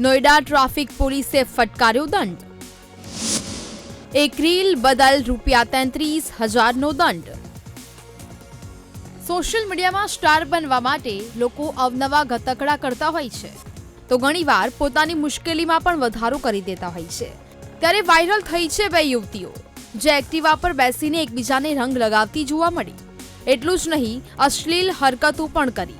Noida traffic પોલીસે ફટકાર્યો દંડ. એક રીલ બદલ રૂપિયા તેત્રીસ હજારનો દંડ. સોશિયલ મીડિયામાં સ્ટાર બનવા માટે લોકો અવનવા ગતકડા કરતા હોય છે. તો ઘણીવાર પોતાની મુશ્કેલીમાં પણ વધારો કરી દેતા હોય છે. ત્યારે વાયરલ થઈ છે બે યુવતીઓ. જે એક્ટિવા પર બેસીને એકબીજાને રંગ લગાવતી જોવા મળી. એટલું જ નહીં, અશ્લીલ હરકતો પણ કરી.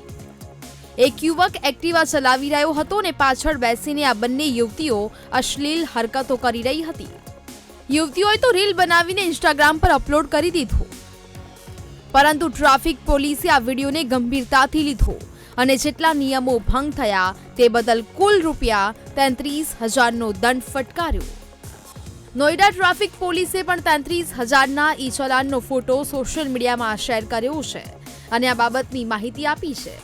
એક યુવક એક્ટિવા ચલાવી રહ્યો હતો ને પાછળ બેસીને આ બંને યુવતીઓ અશ્લીલ હરકતો કરી રહી હતી. યુવતીઓએ તો રીલ બનાવીને ઇન્સ્ટાગ્રામ પર અપલોડ કરી દીધો. પરંતુ ટ્રાફિક પોલીસે આ વિડીયોને ગંભીરતાથી લીધો અને જેટલા નિયમો ભંગ થયા તે બદલ કુલ રૂપિયા તેત્રીસ હજારનો દંડ ફટકાર્યો. નોઈડા ટ્રાફિક પોલીસે પણ તેત્રીસ હજારના ઈ ચલાનનો ફોટો સોશિયલ મીડિયામાં શેર કર્યો છે અને આ બાબતની માહિતી આપી છે.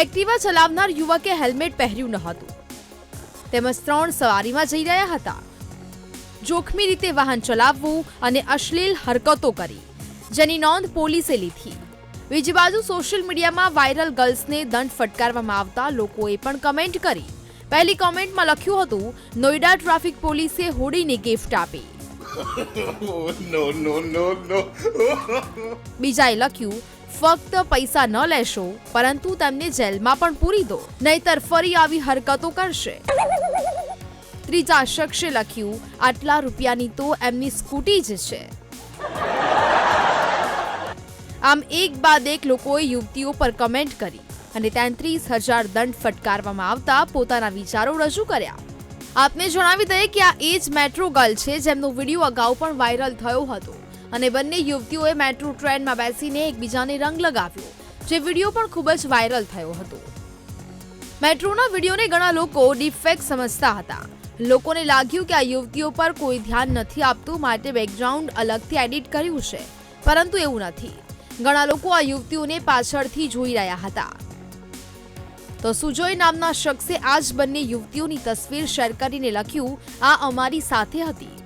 એક્ટિવા ચલાવનાર યુવકે હેલ્મેટ પહેર્યું ન હતું. તેમજ ત્રણ સવારીમાં જઈ રહ્યા હતા. જોખમી રીતે વાહન ચલાવવું અને અશ્લીલ હરકતો કરી, જેની નોંધ પોલીસે લીધી. બીજી બાજુ સોશિયલ મીડિયામાં વાયરલ ગર્લ્સને દંડ ફટકારવામાં આવતા લોકોએ પણ કમેન્ટ કરી. પહેલી કોમેન્ટમાં લખ્યું હતું, નોઈડા ટ્રાફિક પોલીસે હોડીને ગિફ્ટ આપી. નો નો no, no. બીજાએ લખ્યું ફક્ત પૈસા ન લેશો પરંતુ તેમને જેલમાં પણ પૂરી દો નહીતર ફરી આવી હરકતો કરશે. ત્રીજા શખ્સે લખ્યું આટલા રૂપિયાની તો એમની સ્કૂટી જ છે. આમ એક બાદ એક લોકોએ યુવતીઓ પર કમેન્ટ કરી અને તેત્રીસ હજાર દંડ ફટકારવામાં આવતા પોતાના વિચારો રજૂ કર્યા. આપને જણાવી દઈએ કે આ એ જ મેટ્રો ગર્લ છે, જેમનો વીડિયો અગાઉ પણ વાયરલ થયો હતો. અને બંને યુવતીઓએ મેટ્રો ટ્રેનમાં બેસીને એકબીજાને રંગ લગાવ્યો, જે વીડિયો પણ ખૂબ જ વાયરલ થયો હતો. મેટ્રોના વિડીયોને ઘણા લોકો ડિફેક્ટ સમજતા હતા. લોકોને લાગ્યું કે આ યુવતીઓ પર કોઈ ધ્યાન નથી આપતું, માટે બેકગ્રાઉન્ડ અલગથી એડિટ કર્યું છે. પરંતુ એવું નથી. ઘણા લોકો આ યુવતીઓને પાછળથી જોઈ રહ્યા હતા. તો સુજોય નામના શખ્સે આ જ બંને યુવતીઓની તસવીર શેર કરીને લખ્યું, આ અમારી સાથે હતી.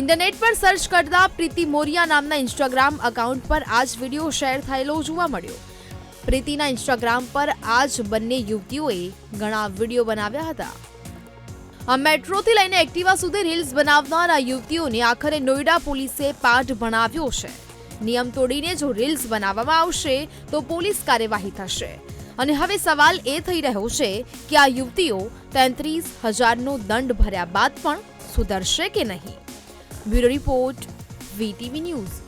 ઇન્ટરનેટ પર સર્ચ કરતા પ્રીતિ મોરિયા નામના ઇન્સ્ટાગ્રામ અકાઉન્ટ પર આ જ વીડિયો શેર થયેલો જોવા મળ્યો. પ્રીતિના ઇન્સ્ટાગ્રામ પર આ જ બંને યુવતીઓએ ઘણા વીડિયો બનાવ્યા હતા. આ મેટ્રોથી લઈને એક્ટિવા સુધી રીલ્સ બનાવનાર આ યુવતીઓને આખરે નોઈડા પોલીસે પાઠ ભણાવ્યો છે. નિયમ તોડીને જો રીલ્સ બનાવવામાં આવશે, તો પોલીસ કાર્યવાહી થશે. અને હવે સવાલ એ થઈ રહ્યો છે કે આ યુવતીઓ તેત્રીસ હજારનો દંડ ભર્યા બાદ પણ સુધરશે કે નહીં? Bureau report, VTV news.